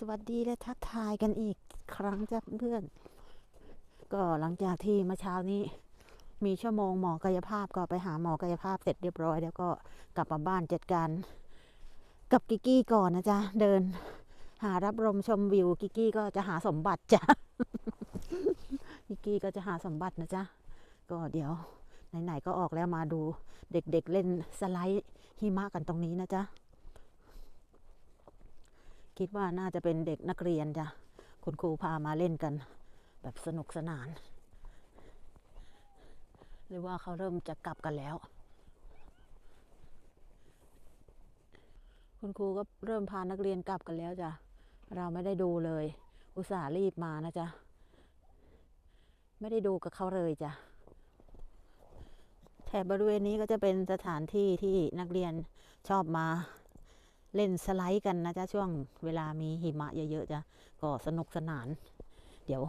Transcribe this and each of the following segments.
สวัสดีและทักทายกันอีกครั้งจ้ะเพื่อน ก็หลังจากที่เมื่อเช้านี้ มีชั่วโมงหมอกายภาพก็ไปหาหมอกายภาพเสร็จเรียบร้อย แล้วก็กลับมาบ้านจัดการกับกิกกี้ก่อนนะจ๊ะ เดิน หารับลมชมวิวกิกกี้ก็จะหาสมบัติจ้ะกิกกี้ก็จะหาสมบัตินะจ๊ะ ก็เดี๋ยวไหนๆก็ออกแล้วมาดูเด็กๆเล่นสไลด์หิมะกันตรงนี้นะจ๊ะ คิดว่าน่าจะเป็นเด็กนักเรียนจ้ะคุณครูพามาเล่นกัน แบบสนุกสนาน หรือว่าเขาเริ่มจะกลับกันแล้ว คุณครูก็เริ่มพานักเรียนกลับกันแล้วจ้ะเราไม่ได้ดูเลย อุตส่าห์รีบมานะจ๊ะไม่ได้ดูกับเขาเลยจ้ะแถบบริเวณนี้ก็จะเป็นสถานที่ที่นักเรียนชอบมา เล่นสไลด์กันนะจ๊ะช่วงเวลามีหิมะเยอะๆจ้ะก็สนุกสนาน เดี๋ยว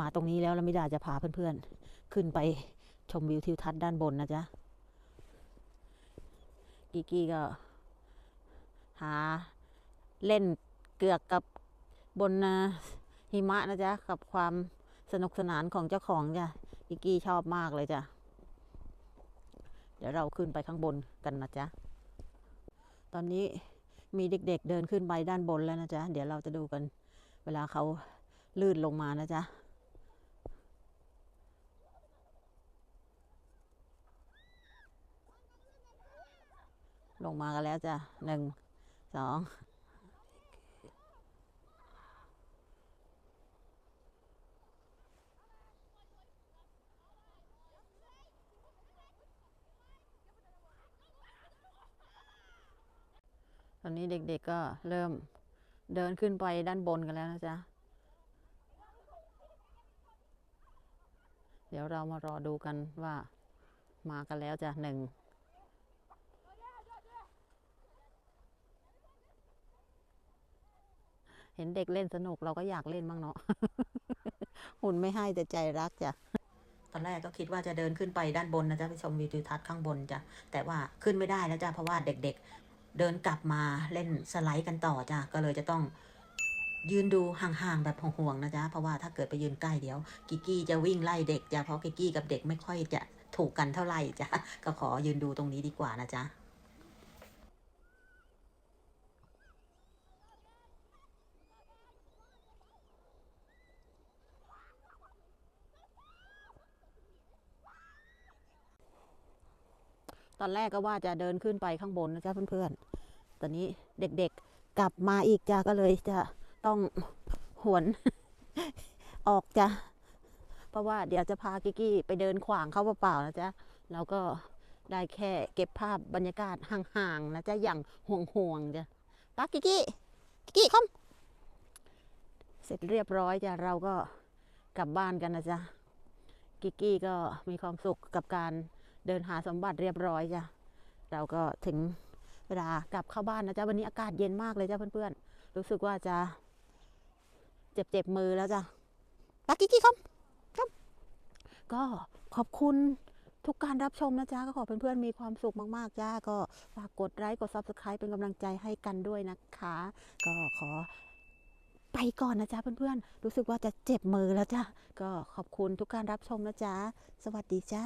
มาตรงนี้แล้วเราม่ได้จะพาเพื่อนๆ ขึ้นไปชมวิวทิวทัศน์ด้านบนนะจ๊ะกีกี้ก็ หาเล่นเกือกกับบนหิมะนะจ๊ะ กับความสนุกสนานของเจ้าของจ้ะกีกี้ชอบมากเลยจ้ะ เดี๋ยวเราขึ้นไปข้างบนกันนะจ๊ะ ตอนนี้ มีเด็ก ๆ เดินขึ้นไปด้านบนแล้วนะจ๊ะ เดี๋ยวเราจะดูกัน เวลาเขาลื่นลงมานะจ๊ะลงมากันแล้วจ้ะหนึ่งสอง ตอนนี้เด็กๆก็เริ่มเดินขึ้นไปด้านบนกันแล้วนะจ๊ะ เดี๋ยวเรามารอดูกันว่ามากันแล้วจ้ะหนึ่งเห็นเด็กเล่นสนุกเราก็อยากเล่นบ้างเนาะหุ่นไม่ให้แต่ใจรักจ้ะตอนแรกก็คิดว่าจะเดินขึ้นไปด้านบนนะจ๊ะไปชมวิวทิวทัศน์ข้างบนจ้ะแต่ว่าขึ้นไม่ได้แล้วจ้ะเพราะว่าเด็กๆ เดินกลับมาเล่นสไลด์กันต่อจ้ะก็เลยจะต้องยืนดูห่างๆแบบห่วงๆนะจ๊ะเพราะว่าถ้าเกิดไปยืนใกล้เดี๋ยว กิกกี้จะวิ่งไล่เด็กจ้ะเพราะกิกกี้กับเด็กไม่ค่อยจะถูกกันเท่าไหร่จ้ะก็ขอยืนดูตรงนี้ดีกว่านะจ๊ะ ตอนแรกก็ว่าจะเดินขึ้นไปข้างบนนะจ๊ะเพื่อนๆ ตอนนี้เด็กๆกลับมาอีกจ้ะก็เลยจะต้องหวนออกจ้ะเพราะว่าเดี๋ยวจะพากิกกี้ไปเดินขวางเขาเปล่าๆนะจ๊ะเราก็ได้แค่เก็บภาพบรรยากาศห่างๆนะจ๊ะอย่างห่วงๆจ้ะปากิกกี้กิกกี้คอมเสร็จเรียบร้อยจ้ะเราก็กลับบ้านกันนะจ๊ะกิกกี้ก็มีความสุขกับการ เดินหาสมบัติเรียบร้อยจ้ะ เราก็ถึงเวลากลับเข้าบ้านนะจ๊ะวันนี้อากาศเย็นมากเลยจ้ะเพื่อนๆ รู้สึกว่าจะ เจ็บเจ็บมือแล้วจ้ะปักกี้กี้ครับครับ ก็ขอบคุณทุกการรับชมนะจ๊ะ ก็ขอเพื่อนๆมีความสุขมากๆจ้าก็ฝากกดไลค์กด subscribe เป็นกำลังใจให้กันด้วยนะคะ ก็ขอไปก่อนนะจ๊ะเพื่อนๆ รู้สึกว่าจะเจ็บมือแล้วจ้ะ ก็ขอบคุณทุกการรับชมนะจ๊ะ สวัสดีจ้า